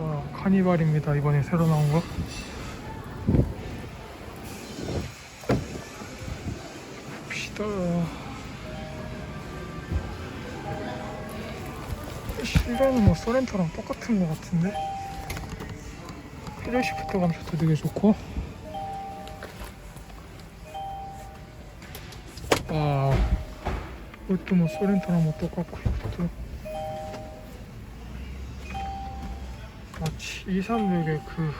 와, 카니발입니다. 이번에 새로 나온 거. 봅시다. 실내는 뭐 소렌토랑 똑같은 것 같은데. 페달 시프트 감속도 되게 좋고. 와, 이것도 뭐 소렌토랑 뭐 똑같고 이것도. 마치 236의 그,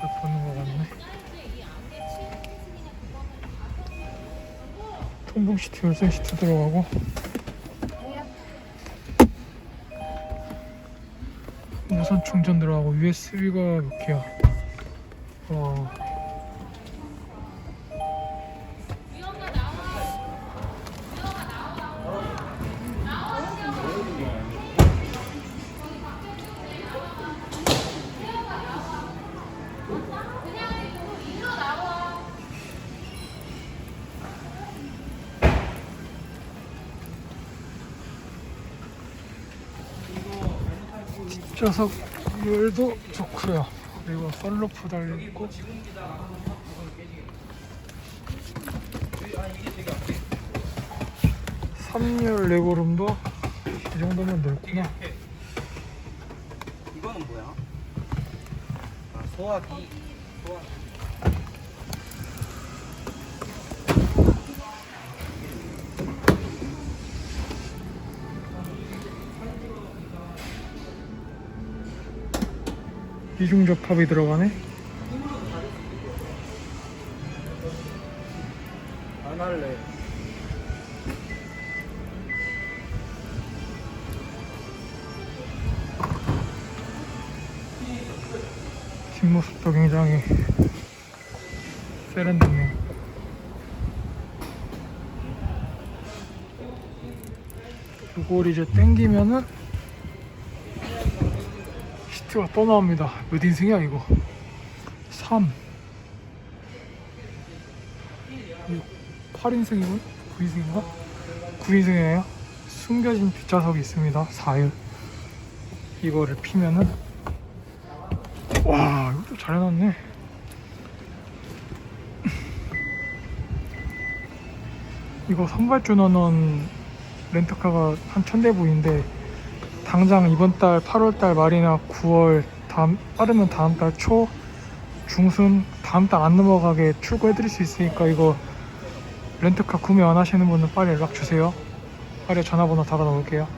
딱 보는 것 같네. 통풍 시트, 열선 시트 들어가고. 무선 충전 들어가고, USB가 몇 개야? 와. 뒷좌석 열도 좋고요. 그리고 썬루프 달려있고 삼열 레고룸도 이 정도면 넓구나. 이거는 뭐야? 아, 소화기. 소화. 이중 접합이 들어가네. 안 할래. 뒷모습도 굉장히 세련됐네요. 이걸 이제 당기면은 시트가 또 나옵니다. 몇 인승이야 이거? 3 8인승이군? 9인승인가? 9인승이에요. 숨겨진 뒷좌석이 있습니다. 4열. 이거를 피면은 와 이것도 잘 해놨네 이거 선발주너는 렌터카가 한 천대 부인데 당장 이번 달 8월 달 말이나 9월 다음 빠르면 다음 달 초 중순 다음 달 안 넘어가게 출고해 드릴 수 있으니까 이거 렌터카 구매 원하시는 분은 빨리 연락 주세요. 빨리 전화번호 달아 놓을게요